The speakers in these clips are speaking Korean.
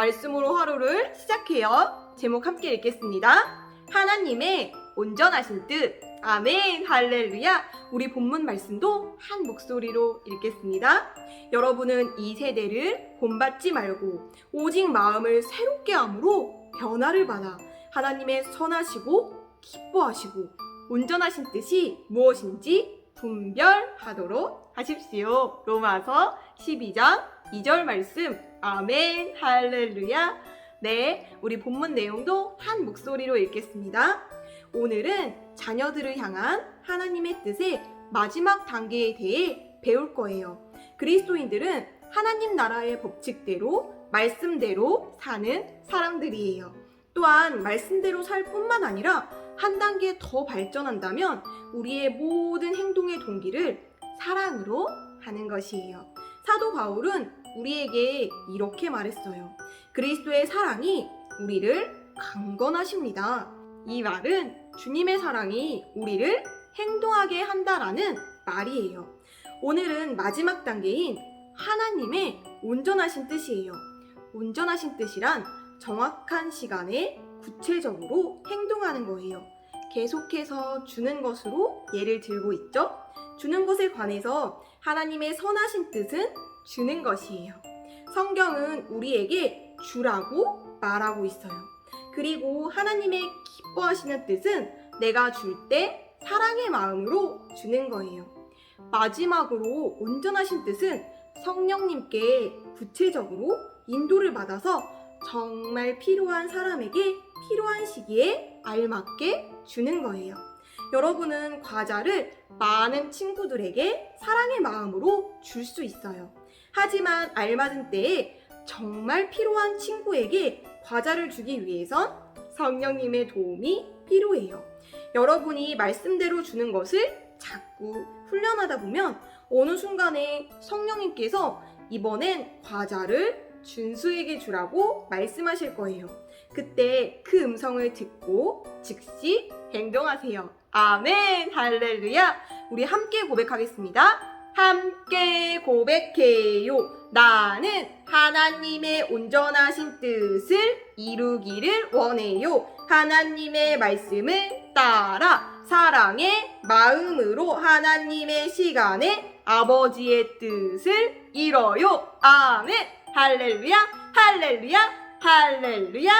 말씀으로 하루를 시작해요. 제목 함께 읽겠습니다. 하나님의 온전하신 뜻. 아멘, 할렐루야. 우리 본문 말씀도 한 목소리로 읽겠습니다. 여러분은 이 세대를 본받지 말고 오직 마음을 새롭게 함으로 변화를 받아 하나님의 선하시고 기뻐하시고 온전하신 뜻이 무엇인지 분별하도록 하십시오. 로마서 12장 2절 말씀. 아멘, 할렐루야. 네, 우리 본문 내용도 한 목소리로 읽겠습니다. 오늘은 자녀들을 향한 하나님의 뜻의 마지막 단계에 대해 배울 거예요. 그리스도인들은 하나님 나라의 법칙대로, 말씀대로 사는 사람들이에요. 또한 말씀대로 살 뿐만 아니라 한 단계 더 발전한다면 우리의 모든 행동의 동기를 사랑으로 하는 것이에요. 사도 바울은 우리에게 이렇게 말했어요. 그리스도의 사랑이 우리를 강건하십니다. 이 말은 주님의 사랑이 우리를 행동하게 한다라는 말이에요. 오늘은 마지막 단계인 하나님의 온전하신 뜻이에요. 온전하신 뜻이란 정확한 시간에 구체적으로 행동하는 거예요. 계속해서 주는 것으로 예를 들고 있죠. 주는 것에 관해서 하나님의 선하신 뜻은 주는 것이에요. 성경은 우리에게 주라고 말하고 있어요. 그리고 하나님의 기뻐하시는 뜻은 내가 줄 때 사랑의 마음으로 주는 거예요. 마지막으로 온전하신 뜻은 성령님께 구체적으로 인도를 받아서 정말 필요한 사람에게 필요한 시기에 알맞게 주는 거예요. 여러분은 과자를 많은 친구들에게 사랑의 마음으로 줄 수 있어요. 하지만 알맞은 때에 정말 필요한 친구에게 과자를 주기 위해선 성령님의 도움이 필요해요. 여러분이 말씀대로 주는 것을 자꾸 훈련하다 보면 어느 순간에 성령님께서 이번엔 과자를 준수에게 주라고 말씀하실 거예요. 그때 그 음성을 듣고 즉시 행동하세요. 아멘, 할렐루야. 우리 함께 고백하겠습니다. 함께 고백해요. 나는 하나님의 온전하신 뜻을 이루기를 원해요. 하나님의 말씀을 따라 사랑의 마음으로 하나님의 시간에 아버지의 뜻을 이뤄요. 아멘. 할렐루야. 할렐루야. 할렐루야.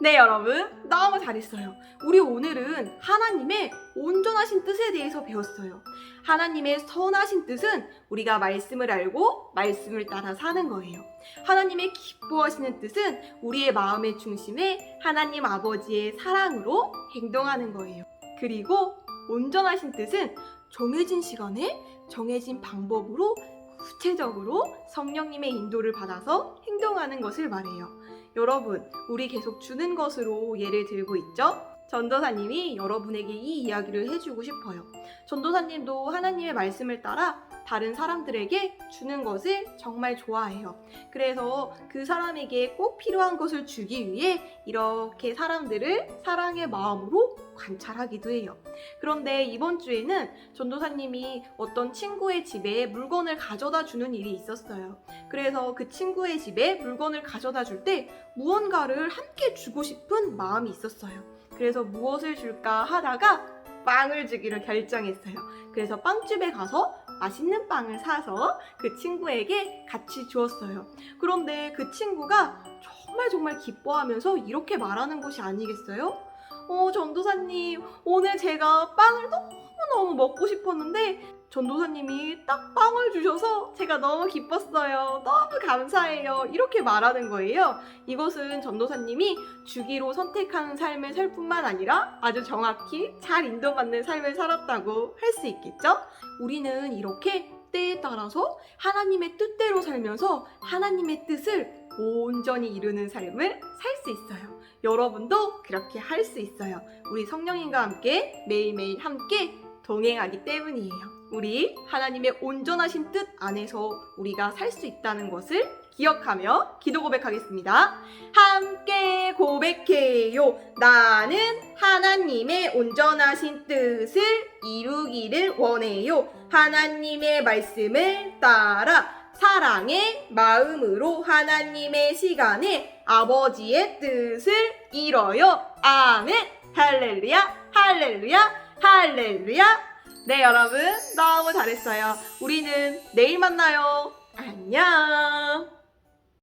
네, 여러분. 너무 잘했어요. 우리 오늘은 하나님의 온전하신 뜻에 대해서 배웠어요. 하나님의 선하신 뜻은 우리가 말씀을 알고 말씀을 따라 사는 거예요. 하나님의 기뻐하시는 뜻은 우리의 마음의 중심에 하나님 아버지의 사랑으로 행동하는 거예요. 그리고 온전하신 뜻은 정해진 시간에 정해진 방법으로 구체적으로 성령님의 인도를 받아서 행동하는 것을 말해요. 여러분, 우리 계속 주는 것으로 예를 들고 있죠? 전도사님이 여러분에게 이 이야기를 해주고 싶어요. 전도사님도 하나님의 말씀을 따라 다른 사람들에게 주는 것을 정말 좋아해요. 그래서 그 사람에게 꼭 필요한 것을 주기 위해 이렇게 사람들을 사랑의 마음으로 관찰하기도 해요. 그런데 이번 주에는 전도사님이 어떤 친구의 집에 물건을 가져다 주는 일이 있었어요. 그래서 그 친구의 집에 물건을 가져다 줄 때 무언가를 함께 주고 싶은 마음이 있었어요. 그래서 무엇을 줄까 하다가 빵을 주기로 결정했어요. 그래서 빵집에 가서 맛있는 빵을 사서 그 친구에게 같이 주었어요. 그런데 그 친구가 정말 정말 기뻐하면서 이렇게 말하는 것이 아니겠어요? 어, 전도사님, 오늘 제가 빵을 너무너무 먹고 싶었는데 전도사님이 딱 빵을 주셔서 제가 너무 기뻤어요. 너무 감사해요. 이렇게 말하는 거예요. 이것은 전도사님이 주기로 선택하는 삶을 살 뿐만 아니라 아주 정확히 잘 인도받는 삶을 살았다고 할 수 있겠죠? 우리는 이렇게 때에 따라서 하나님의 뜻대로 살면서 하나님의 뜻을 온전히 이루는 삶을 살 수 있어요. 여러분도 그렇게 할 수 있어요. 우리 성령님과 함께 매일매일 함께 동행하기 때문이에요. 우리 하나님의 온전하신 뜻 안에서 우리가 살 수 있다는 것을 기억하며 기도 고백하겠습니다. 함께 고백해요. 나는 하나님의 온전하신 뜻을 이루기를 원해요. 하나님의 말씀을 따라 사랑의 마음으로 하나님의 시간에 아버지의 뜻을 이뤄요. 아멘. 할렐루야, 할렐루야, 할렐루야. 네, 여러분. 너무 잘했어요. 우리는 내일 만나요. 안녕.